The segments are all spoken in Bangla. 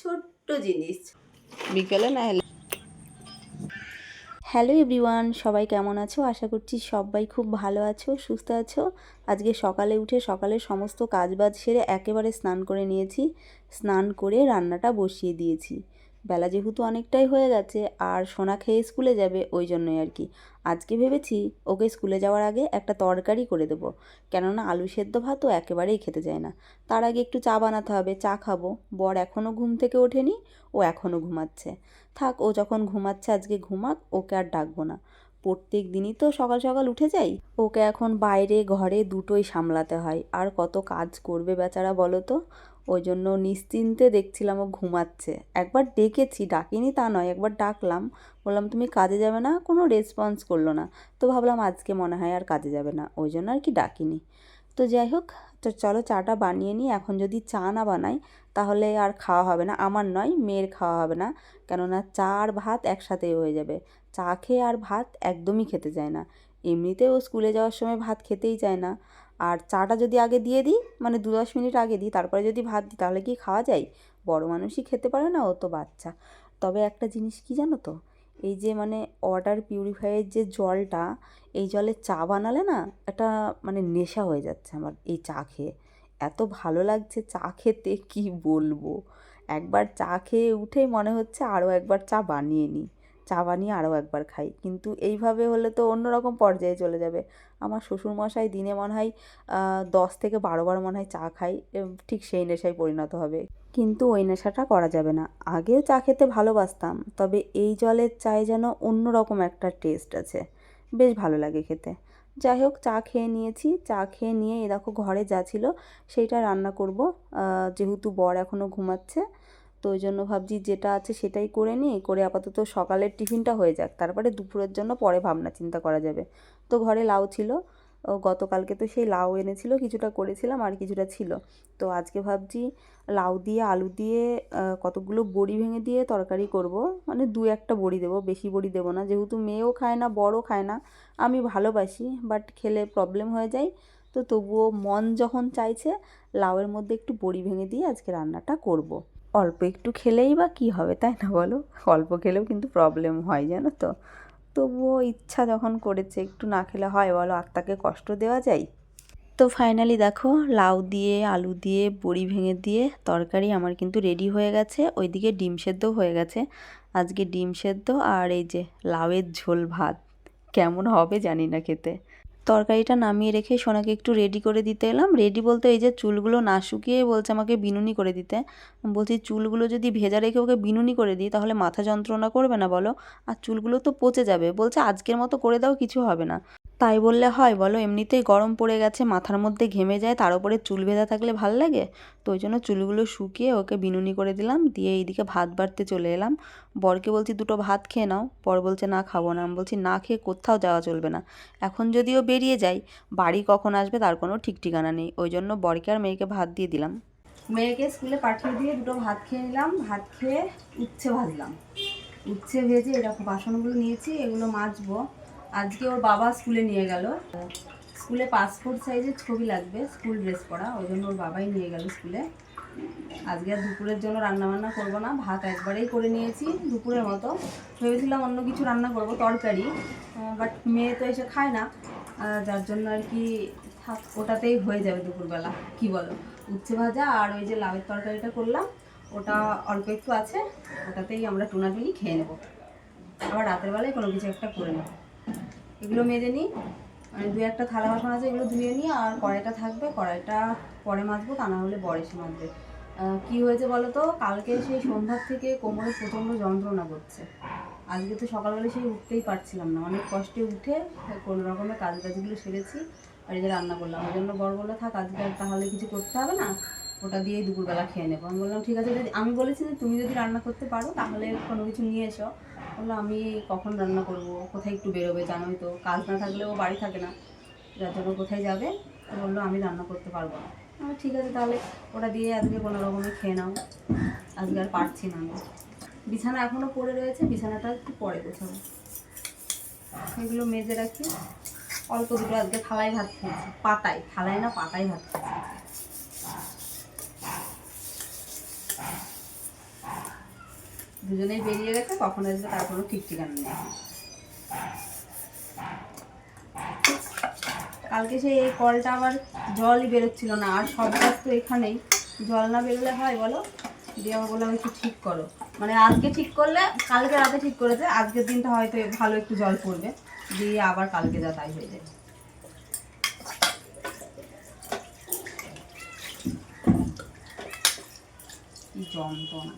ছোট্ট জিনিস। বিকেলে না হলে হ্যালো এভরিওয়ান সবাই কেমন আছো? আশা করছি সবাই খুব ভালো আছো সুস্থ আছো। আজকে সকালে উঠে সকালে সমস্ত কাজবাজ সেরে একেবারে স্নান করে নিয়েছি। স্নান করে রান্নাটা বসিয়ে দিয়েছি। বেলা যেহেতু অনেকটাই হয়ে গেছে, আর সোনা খেয়ে স্কুলে যাবে ওই জন্যই আর কি। আজকে ভেবেছি ওকে স্কুলে যাওয়ার আগে একটা তরকারি করে দেবো, কেননা আলু সেদ্ধ ভাতও একেবারেই খেতে যায় না। তার আগে একটু চা বানাতে হবে, চা খাব। বর এখনও ঘুম থেকে ওঠেনি, ও এখনও ঘুমাচ্ছে। থাক, ও যখন ঘুমাচ্ছে আজকে ঘুমাক, ওকে আর ডাকবো না। প্রত্যেক দিনই তো সকাল সকাল উঠে যাই। ওকে এখন বাইরে, ঘরে দুটোই সামলাতে হয়। আর কত কাজ করবে বেচারা বলো তো? ওই জন্য নিশ্চিন্তে দেখছিলাম ও ঘুমাচ্ছে। একবার ডেকেছি, ডাকিনি তা নয়, একবার ডাকলাম। বললাম, তুমি কাজে যাবে না? কোনো রেসপন্স করল না। তো ভাবলাম, আজকে মনে হয় আর কাজে যাবে না। ওই জন্য আর কি ডাকিনি। তো যাই হোক, তো চলো চাটা বানিয়ে নিই। এখন যদি চা না বানাই, তাহলে আর খাওয়া হবে না। আমার নয়, মেয়ের খাওয়া হবে না। কেননা চা আর ভাত একসাথেই হয়ে যাবে। চা খেয়ে আর ভাত একদমই খেতে চায় না। এমনিতেও স্কুলে যাওয়ার সময় ভাত খেতেই চায় না। আর চাটা যদি আগে দিয়ে দিই মানে দু দশ মিনিট আগে দিই, তারপরে যদি ভাত দিই, তাহলে কি খাওয়া যায়? বড় মানুষই খেতে পারে না, ও তো বাচ্চা। তবে একটা জিনিস কি জানো তো? এই যে মানে ওয়াটার পিউরিফায়ারের যে জলটা, এই জলে চা বানালে না একটা মানে নেশা হয়ে যাচ্ছে আমার এই চা খেয়ে। এত ভালো লাগছে চা খেতে, কি বলব? একবার চা খেয়ে উঠেই মনে হচ্ছে আরও একবার চা বানিয়ে নিই। চা বানিয়ে আরও একবার খাই। কিন্তু এইভাবে হলে তো অন্যরকম পর্যায়ে চলে যাবে। আমার শ্বশুরমশাই দিনে মনে হয় দশ থেকে বারো বার মনে হয় চা খাই ঠিক সেই নেশায় পরিণত হবে। কিন্তু ওই নেশাটা করা যাবে না। আগেও চা খেতে ভালোবাসতাম, তবে এই জলের চায়ে যেন অন্যরকম একটা টেস্ট আছে। বেশ ভালো লাগে খেতে। যাই হোক, চা খেয়ে নিয়েছি। চা খেয়ে নিয়ে এ দেখো ঘরে যা ছিল, সেইটা রান্না করব। যেহেতু বর এখনও ঘুমাচ্ছে তো ওই জন্য ভাবছি যেটা আছে সেটাই করে নিই, করে আপাতত সকালের টিফিনটা হয়ে যাক। তারপরে দুপুরের জন্য পরে ভাবনা চিন্তা করা যাবে। তো ঘরে লাউ ছিল, ও গতকালকে তো সেই লাউ এনেছিল, কিছুটা করেছিলাম আর কিছুটা ছিল। তো আজকে ভাবছি লাউ দিয়ে, আলু দিয়ে কতগুলো বড়ি ভেঙে দিয়ে তরকারি করব। মানে দু একটা বড়ি দেবো, বেশি বড়ি দেবো না। যেহেতু মেয়েও খায় না, বড়ও খায় না, আমি ভালোবাসি, বাট খেলে প্রবলেম হয়ে যায়। তো তবুও মন যখন চাইছে, লাউয়ের মধ্যে একটু বড়ি ভেঙে দিয়ে আজকে রান্নাটা করব। অল্প একটু খেলেই বা কী হবে, তাই না বলো? অল্প খেলেও কিন্তু প্রবলেম হয়, জানো তো? তবুও ইচ্ছা যখন করেছে, একটু না খেলে হয়, বলো আত্মাকে কষ্ট দেওয়া যায়? তো ফাইনালি দেখো, লাউ দিয়ে, আলু দিয়ে, বড়ি ভেঙে দিয়ে তরকারি আমার কিন্তু রেডি হয়ে গেছে। ওইদিকে ডিম সেদ্ধ হয়ে গেছে। আজকে ডিম সেদ্ধ আর এই যে লাউয়ের ঝোল ভাত, কেমন হবে জানি না খেতে। তরকারিটা নামিয়ে রেখে সোনাকে একটু রেডি করে দিতে এলাম। রেডি বলতে এই যে চুলগুলো না শুকিয়ে বলছে আমাকে বিনুনি করে দিতে। বলছি, চুলগুলো যদি ভেজা রেখে ওকে বিনুনি করে দিই, তাহলে মাথা যন্ত্রণা করবে না বলো। আর চুলগুলো তো পচে যাবে। বলছে, আজকের মতো করে দাও, কিছু হবে না। তাই বললে হয়, বলো। এমনিতেই গরম পড়ে গেছে, মাথার মধ্যে ঘেমে যায়, তার উপরে চুল ভেজা থাকলে ভালো লাগে? তো ওই জন্য চুলগুলো শুকিয়ে ওকে বিনুনি করে দিলাম, দিয়ে এইদিকে ভাত বাড়তে চলে এলাম। বরকে বলছি, দুটো ভাত খেয়ে নাও। বর বলছে, না, খাব না। আমি বলছি, না খেয়ে কোথাও যাওয়া চলবে না। এখন যদিও বেরিয়ে যাই, বাড়ি কখন আসবে তার কোনো ঠিক ঠিকানা নেই। ওই জন্য বরকে আর মেয়েকে ভাত দিয়ে দিলাম। মেয়েকে স্কুলে পাঠিয়ে দিয়ে দুটো ভাত খেয়ে নিলাম। ভাত খেয়ে উচ্ছে ভাজলাম। উচ্ছে ভেজে এরকম বাসনগুলো নিয়েছি, এগুলো মাজবো। আজকে ওর বাবা স্কুলে নিয়ে গেল। স্কুলে পাসপোর্ট সাইজের ছবি লাগবে স্কুল ড্রেস পরা, ওই জন্য ওর বাবাই নিয়ে গেল স্কুলে। আজকে আর দুপুরের জন্য রান্না বান্না করব না, ভাত একবারেই করে নিয়েছি দুপুরের মতো। ভেবেছিলাম অন্য কিছু রান্না করব, তরকারি বাট মেয়ে তো এসে খায় না যার জন্য আর কি থাক, ওটাতেই হয়ে যাবে দুপুরবেলা, কি বলো? উচ্ছে ভাজা আর ওই যে লাউয়ের তরকারিটা করলাম, ওটা অল্প একটু আছে, ওটাতেই আমরা টুনাটুনি খেয়ে নেব। আবার রাতের বেলায় কোনো কিছু একটা করে নেব। এগুলো মেজে নিই। মানে দু একটা থালা বাসন আছে, এগুলো ধুয়ে নিই, আর কড়াইটা থাকবে। কড়াইটা পরে মাজবো, তা না হলে বড় সে মাজবে। কি হয়েছে বলো তো? কালকে সেই সন্ধ্যার থেকে কোমরে প্রচণ্ড যন্ত্রণা করছে। আজকে তো সকালবেলা সেই উঠতেই পারছিলাম না। অনেক কষ্টে উঠে কোনো রকমের কাজ কাজগুলো সেরেছি, আর এই যে রান্না করলাম। ওই জন্য বড় বলে থাক, আজকে আর তাহলে কিছু করতে হবে না। ওটা দিয়েই দুপুরবেলা খেয়ে নেব। আমি বললাম, ঠিক আছে। আমি বলেছি যে, তুমি যদি রান্না করতে পারো, তাহলে কোনো কিছু নিয়ে এসো। বলল, আমি কখন রান্না করব? কোথায় একটু বেরোবে জানোই তো। কাজ না থাকলে ও বাড়ি থাকে না। যার জন্য কোথায় যাবে? বলল, আমি রান্না করতে পারব না। আমি ঠিক আছে তাহলে, ওটা দিয়ে আজকে কোনো রকমে খেয়ে নাও। আজকে আর পারছি না আমি। বিছানা এখনও পড়ে রয়েছে, বিছানাটা একটু পরে গোছাবো। এগুলো মেজে রাখি। অল্প দুটো আজকে থালায় ভাত খেয়েছি। পাতায়, থালায় না পাতায় ভাত খেয়েছি। দুজনেই বেরিয়ে গেছে কখন আসবে তার কোনো ঠিক ঠিকানা নেই। কালকে সেই এই কলটা আবার জলই বেরোচ্ছিল না, আর সব গাছ তো এখানেই। জল না বেরোলে হয় বলো? দিয়ে আবার বললাম একটু ঠিক করো। মানে আজকে ঠিক করলে, কালকে রাতে ঠিক করেছে, আজকের দিনটা হয়তো ভালো একটু জল পড়বে। দিয়ে আবার কালকে যা তাই হয়ে যায়। যন্ত্রণা।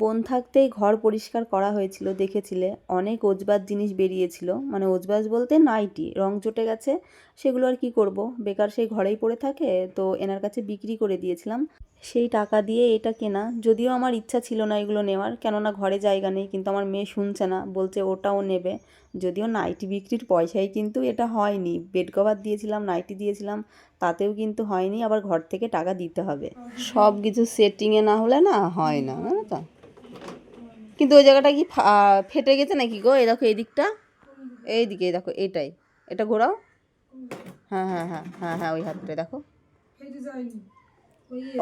বোন থাকতেই ঘর পরিষ্কার করা হয়েছিল, দেখেছিলে। অনেক ওজবাজ জিনিস বেরিয়েছিল। মানে ওজবাজ বলতে নাইটি, রং চটে গেছে, সেগুলো আর কি করব? বেকার সেই ঘরেই পড়ে থাকে, তো এনার কাছে বিক্রি করে দিয়েছিলাম। সেই টাকা দিয়ে এটা কেনা, যদিও আমার ইচ্ছা ছিল না এগুলো নেওয়ার, কেননা ঘরে জায়গা নেই, কিন্তু আমার মেয়ে শুনছে না, বলছে ওটাও নেবে। যদিও নাইটি বিক্রির পয়সায় কিন্তু এটা হয়নি। বেড কভার দিয়েছিলাম, নাইটি দিয়েছিলাম, তাতেও কিন্তু হয়নি, আবার ঘর থেকে টাকা দিতে হবে। সব কিছু সেটিংয়ে না হলে না হয় না জানো তো। কিন্তু ওই জায়গাটা কি ফেটে গেছে নাকি গো? এই দেখো, এই দিকটা। এই দিকে দেখো এটাই এটা ঘোরাও। হ্যাঁ হ্যাঁ হ্যাঁ হ্যাঁ হ্যাঁ ওই হাতটায় দেখো।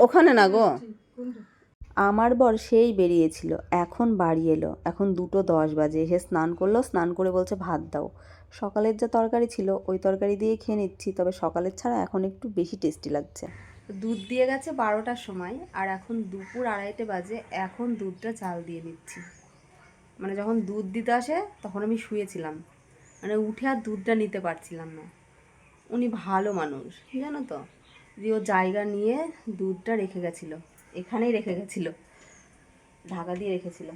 ওখানে না গো? আমার বর সেই বেরিয়েছিল। এখন বাড়ি এলো। এখন দুটো দশ বাজে। এসে স্নান করল, স্নান করে বলছে, ভাত দাও। সকালের যা তরকারি ছিল, ওই তরকারি দিয়ে খেয়ে নিচ্ছি। তবে সকালের ছাড়া এখন একটু বেশি টেস্টি লাগছে। দুধ দিয়ে গেছে বারোটার সময়, আর এখন দুপুর আড়াইটে বাজে, এখন দুধটা চাল দিয়ে নিচ্ছি। মানে যখন দুধ দিতে আসে, তখন আমি শুয়েছিলাম। মানে উঠে আর দুধটা নিতে পারছিলাম না। উনি ভালো মানুষ, জানো তো? দিয়ে ও জায়গা নিয়ে দুধটা রেখে গেছিল, এখানেই রেখে গেছিল, ঢাকা দিয়ে রেখেছিল।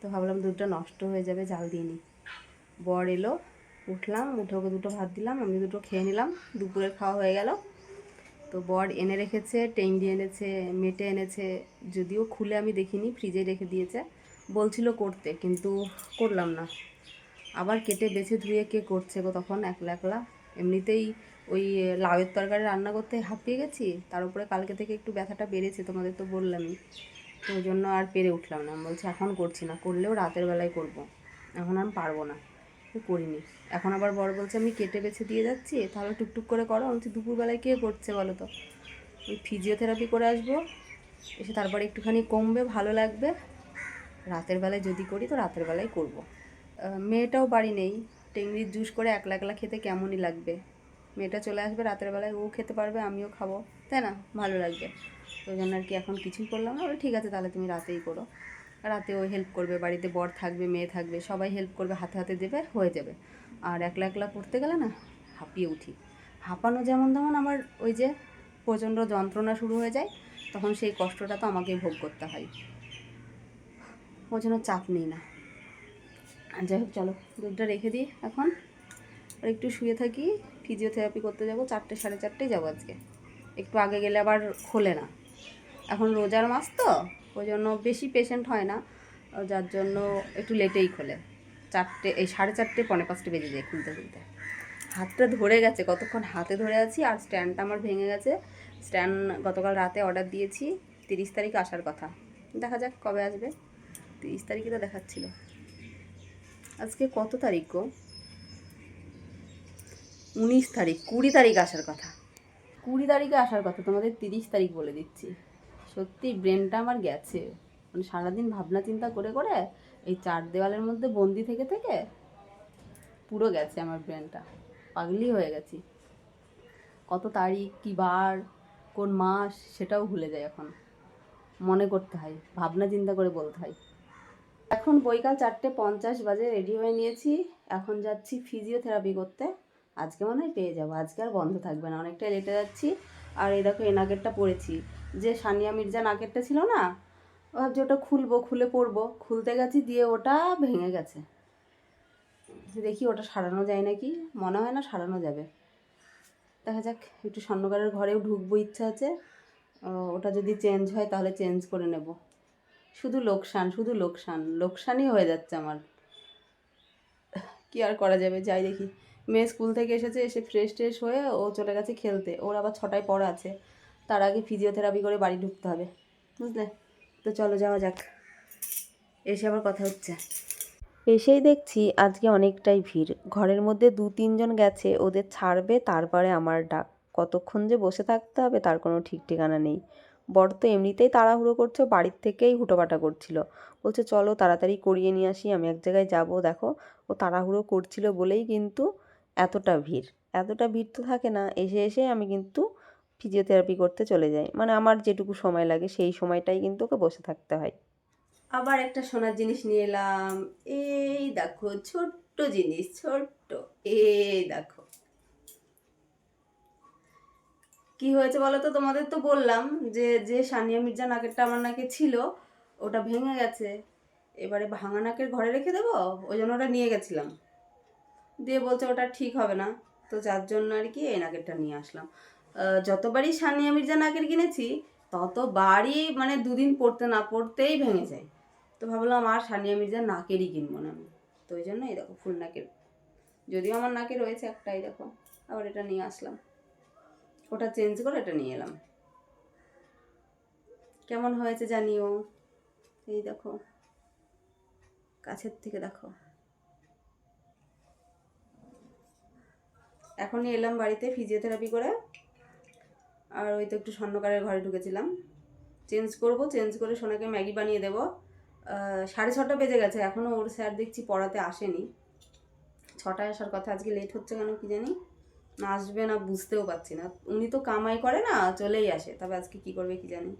তো ভাবলাম দুধটা নষ্ট হয়ে যাবে জাল দিয়ে নিই। বর এলো, উঠলাম, উঠে ওকে দুটো ভাত দিলাম, আমি দুটো খেয়ে নিলাম, দুপুরের খাওয়া হয়ে গেল। তো বর এনে রেখেছে টেংরি এনেছে, মেটে এনেছে, যদিও খুলে আমি দেখিনি, ফ্রিজে রেখে দিয়েছে। বলছিল করতে, কিন্তু করলাম না। আবার কেটে বেছে ধুয়ে কে করছে গো তখন, একলা একলা। এমনিতেই ওই লাউয়ের তরকারি রান্না করতে হাঁপিয়ে গেছি, তার উপরে কালকে থেকে একটু ব্যথাটা বেড়েছে, তোমাদের তো বললামই। তো ওই জন্য আর পেরে উঠলাম না। বলছি, এখন করছি না, করলেও রাতের বেলায় করব। এখন আমি পারব না। করিনি। এখন আবার বড় বলছে, আমি কেটে বেছে দিয়ে যাচ্ছি, তাহলে টুকটুক করে করো, আমি দুপুরবেলায় কে করছে বলো তো? ওই ফিজিওথেরাপি করে আসব, এসে তারপরে একটুখানি কমবে, ভালো লাগবে। রাতের বেলায় যদি করি, তো রাতের বেলায় করব। মেয়েটাও বাড়ি নেই, টেংরির জুস করে একলা একলা খেতে কেমনই লাগবে? মেয়েটা চলে আসবে রাতের বেলায়, ও খেতে পারবে, আমিও খাব, তাই না? ভালো লাগবে। ওই জন্য আর কি এখন কিছুই করলাম না। ঠিক আছে, তাহলে তুমি রাতেই করো। রাতে ও হেল্প করবে, বাড়িতে বর থাকবে, মেয়ে থাকবে, সবাই হেল্প করবে, হাতে হাতে দেবে, হয়ে যাবে। আর একলা একলা করতে গেলে না, হাঁপিয়ে উঠি। হাঁপানো যেমন তেমন আমার ওই যে প্রচণ্ড যন্ত্রণা শুরু হয়ে যায়, তখন সেই কষ্টটা তো আমাকেই ভোগ করতে হয়। ওই জন্য চাপ নিই না। আর যাই হোক, চলো, দুধটা রেখে দিই এখন। আর একটু শুয়ে থাকি ফিজিওথেরাপি করতে যাব, চারটে, সাড়ে চারটেই যাব আজকে। একটু আগে গেলে আবার খোলে না। এখন রোজার মাস তো ওই জন্য বেশি পেশেন্ট হয় না যার জন্য একটু লেটেই খোলে। চারটে, এই সাড়ে চারটে, পনে পাঁচটা বেজে যায় খুলতে খুলতে। হাতটা ধরে গেছে, কতক্ষণ হাতে ধরে আছি, আর স্ট্যান্ডটা আমার ভেঙে গেছে। স্ট্যান্ড গতকাল রাতে অর্ডার দিয়েছি, তিরিশ তারিখ আসার কথা। দেখা যাক কবে আসবে। তিরিশ তারিখে তো দেখাচ্ছিল। আজকে কত তারিখ গো? উনিশ তারিখ, কুড়ি তারিখ আসার কথা। কুড়ি তারিখে আসার কথা, তোমাদের তিরিশ তারিখ বলে দিচ্ছি। সত্যি ব্রেনটা আমার গেছে। মানে সারাদিন ভাবনা চিন্তা করে করে এই চার দেওয়ালের মধ্যে বন্দি থেকে থেকে পুরো গেছে আমার ব্রেনটা পাগলি হয়ে গেছি। কত তারিখ, কী বার, কোন মাস, সেটাও ভুলে যায় এখন। মনে করতে হয়, ভাবনা চিন্তা করে বলতে হয়। এখন বৈকাল চারটে পঞ্চাশ বাজে রেডি হয়ে নিয়েছি। এখন যাচ্ছি ফিজিওথেরাপি করতে। আজকে মনে হয় পেয়ে যাব। আজকে আর বন্ধ থাকবে না, অনেকটাই লেটে যাচ্ছি। আর এই দেখো এই নাকেরটা পরেছি যে সানিয়া মির্জা নাকেরটা ছিল না ভাবছি ওটা খুলবো, খুলে পড়ব খুলতে গেছি, দিয়ে ওটা ভেঙে গেছে। দেখি ওটা সারানো যায় নাকি? মনে হয় না সারানো যাবে। দেখা যাক, একটু স্বর্ণকারের ঘরেও ঢুকবো ইচ্ছা আছে। ওটা যদি চেঞ্জ হয় তাহলে চেঞ্জ করে নেব। শুধু লোকসান শুধু লোকসান। লোকসানই হয়ে যাচ্ছে আমার। কি আর করা যাবে? যাই দেখি। মেয়ে স্কুল থেকে এসেছে, এসে ফ্রেশ ট্রেশ হয়ে ও চলে গেছে খেলতে। ওর আবার ছটায় পড়া আছে। তার আগে ফিজিওথেরাপি করে বাড়ি ঢুকতে হবে, বুঝলে? তো চলো যাওয়া যাক। এসে আবার কথা হচ্ছে। এসেই দেখছি আজকে অনেকটাই ভিড়। ঘরের মধ্যে দু তিনজন গেছে, ওদের ছাড়বে, তারপরে আমার ডাক। কতক্ষণ যে বসে থাকতে হবে, তার কোনো ঠিক ঠিকানা নেই। বর তো এমনিতেই তাড়াহুড়ো করছে, বাড়ির থেকেই হুটোপাটা করছিল। বলছে, চলো তাড়াতাড়ি করিয়ে নিয়ে আসি, আমি এক জায়গায় যাব, দেখো। ও তাড়াহুড়ো করছিল বলেই কিন্তু এতটা ভিড়। এতটা ভিড় তো থাকে না। এসে এসে আমি কিন্তু ফিজিওথেরাপি করতে চলে যাই মানে আমার যেটুকু সময় লাগে সেই সময়টাই কিন্তু ওকে বসে থাকতে হয়। আবার একটা সোনার জিনিস নিয়ে এলাম। এই দেখো, ছোট্ট জিনিস, ছোট্ট। এই দেখো। কি হয়েছে বলো তো? তোমাদের তো বললাম যে যে সানিয়া মির্জা নাকেরটা আমার নাকে ছিল, ওটা ভেঙে গেছে। এবারে ভাঙা নাকের ঘরে রেখে দেবো? ওই জন্য ওটা নিয়ে গেছিলাম। দিয়ে বলছে ওটা ঠিক হবে না। তো যার জন্য আর কি এই নাকেরটা নিয়ে আসলাম। যতবারই সানিয়া মির্জা নাকের কিনেছি, ততবারই মানে দুদিন পড়তে না পড়তেই ভেঙে যায়। তো ভাবলাম আর সানিয়া মির্জা নাকেরই কিনবো না আমি। তো ওই জন্য এই দেখো ফুল নাকের। যদিও আমার নাকে রয়েছে একটাই দেখো। আবার এটা নিয়ে আসলাম। ওটা চেঞ্জ করে এটা নিয়ে এলাম। কেমন হয়েছে জানিও? এই দেখো। কাছের থেকে দেখো। এখনই এলাম বাড়িতে ফিজিওথেরাপি করে। আর ওই তো একটু স্বর্ণকারের ঘরে ঢুকেছিলাম। চেঞ্জ করব চেঞ্জ করে সোনাকে ম্যাগি বানিয়ে দেবো। সাড়ে ছটা বেজে গেছে এখনও ওর স্যার দেখছি পড়াতে আসেনি। ছটায় আসার কথা, আজকে লেট হচ্ছে কেন কি জানি? না আসবে না, বুঝতেও পারছি না। উনি তো কামাই করে না, চলেই আসে, তবে আজকে কি করবে কি জানি।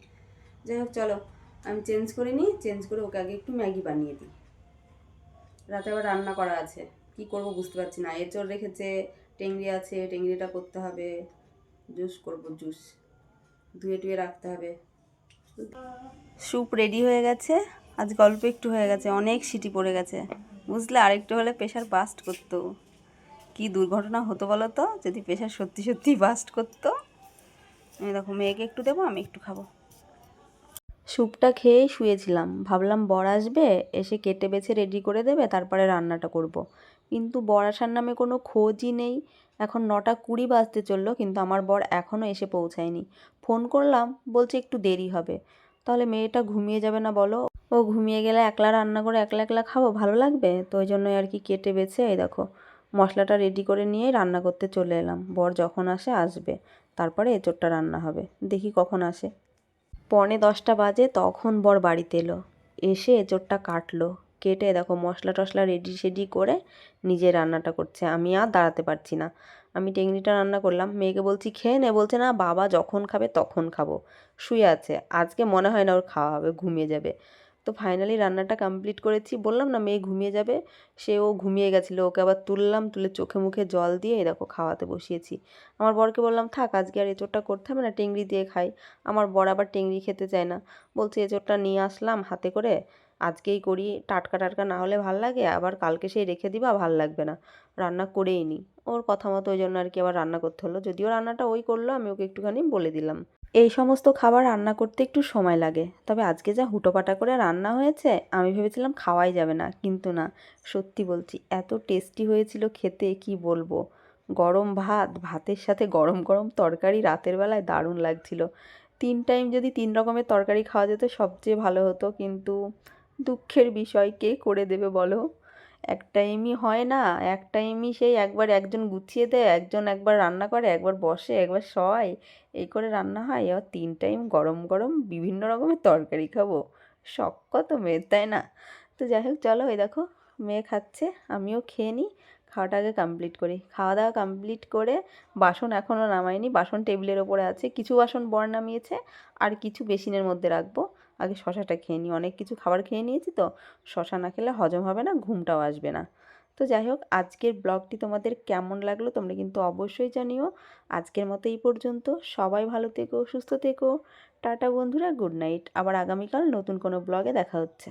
যাই হোক, চলো, আমি চেঞ্জ করে নিই চেঞ্জ করে ওকে আগে একটু ম্যাগি বানিয়ে দিই। রাতে আবার রান্না করা আছে, কি করব বুঝতে পারছি না। এঁচড় রেখেছে, টেংরি আছে, টেংরিটা করতে হবে। জুস করব জুস ধুয়ে টুয়ে রাখতে হবে। স্যুপ রেডি হয়ে গেছে। আজ গল্প একটু হয়ে গেছে, অনেক সিটি পড়ে গেছে। বুঝলে, আরেকটু হলে প্রেশার বাস্ট করতো। কি দুর্ঘটনা হতো বলো তো? যদি প্রেশার সত্যি সত্যি বাস্ট করতো। আমি দেখো, মেয়েকে একটু দেবো, আমি একটু খাব। স্যুপটা খেয়েই শুয়েছিলাম। ভাবলাম বর আসবে, এসে কেটে বেছে রেডি করে দেবে, তারপরে রান্নাটা করব। কিন্তু বর আসার নামে কোনো খোঁজই নেই। এখন নটা কুড়ি বাজতে চলল, কিন্তু আমার বর এখনও এসে পৌঁছায়নি। ফোন করলাম, বলছে একটু দেরি হবে। তাহলে মেয়েটা ঘুমিয়ে যাবে না বলো। ও ঘুমিয়ে গেলে একলা রান্না করে একলা একলা খাব, ভালো লাগবে? তো ওই জন্যই আর কি কেটে বেছে, এই দেখো, মশলাটা রেডি করে নিয়েই রান্না করতে চলে এলাম। বর যখন আসে, আসবে। তারপরে এঁচোড়টা রান্না হবে। দেখি কখন আসে। পৌনে দশটা বাজে তখন বর বাড়িতে এলো। এসে এঁচোড়টা কাটলো। কেটে দেখো মশলা টশলা রেডি সেডি করে নিজে রান্নাটা করছে। আমি আর দাঁড়াতে পারছি না। আমি টেংরিটা রান্না করলাম। মেয়েকে বলছি, খেয়ে নে। বলছে, না, বাবা যখন খাবে তখন খাব। শুয়ে আছে। আজকে মনে হয় না ওর খাওয়া হবে, ঘুমিয়ে যাবে। তো ফাইনালি রান্নাটা কমপ্লিট করেছি। বললাম না, মেয়ে ঘুমিয়ে যাবে। সে ও ঘুমিয়ে গেছিল। ওকে আবার তুললাম, তুলে চোখে মুখে জল দিয়ে দেখো খাওয়াতে বসিয়েছি। আমার বরকে বললাম, থাক, আজকে আর এঁচোড়টা করতে হবে না টেংরি দিয়ে খাই। আমার বর আবার টেংরি খেতে চায় না। বলছে, এঁচোড়টা নিয়ে আসলাম হাতে করে, আজকেই করি, টাটকা টাটকা না হলে ভালো লাগে, আবার কালকে সেই রেখে দিবা, ভালো লাগবে না। রান্না করেই নি। ওর কথা মতো ওই জন্য আর কি আবার রান্না করতে হলো। যদিও রান্নাটা ওই করল, আমি ওকে একটুখানি বলে দিলাম। এই সমস্ত খাবার রান্না করতে একটু সময় লাগে। তবে আজকে যা হুটোপাটা করে রান্না হয়েছে, আমি ভেবেছিলাম খাওয়াই যাবে না। কিন্তু না, সত্যি বলছি, এত টেস্টি হয়েছিল খেতে, কি বলব? গরম ভাত, ভাতের সাথে গরম গরম তরকারি রাতের বেলায় দারুণ লাগছিল। তিন টাইম যদি তিন রকমের তরকারি খাওয়া যেত, সবচেয়ে ভালো হতো। কিন্তু দুঃখের বিষয়, কে করে দেবে বলো? এক টাইমই হয় না, এক টাইমই সেই একবার একজন গুছিয়ে দেয়, একজন একবার রান্না করে, একবার বসে, একবার শয়, এই করে রান্না হয়। এবার তিন টাইম গরম গরম বিভিন্ন রকমের তরকারি খাব। শখ কত মেয়ের, তাই না? তো যাই হোক, চলো ওই দেখো, মেয়ে খাচ্ছে, আমিও খেয়ে নিই, খাওয়াটা আগে কমপ্লিট করি। খাওয়া দাওয়া কমপ্লিট করে বাসন এখনও নামাইনি, বাসন টেবিলের ওপরে আছে, কিছু বাসন বর নামিয়েছে, আর কিছু বেসিনের মধ্যে রাখব। আগে শশাটা খেয়ে নিই। অনেক কিছু খাবার খেয়ে নিয়েছি তো, শশা না খেলে হজম হবে না, ঘুমটাও আসবে না। তো যাই হোক, আজকের ব্লগটি তোমাদের কেমন লাগল তোমরা কিন্তু অবশ্যই জানিও। আজকের মতো এই পর্যন্ত। সবাই ভালো থেকো, সুস্থ থেকো। টাটা বন্ধুরা, গুড নাইট। আবার আগামীকাল নতুন কোনো ব্লগে দেখা হচ্ছে।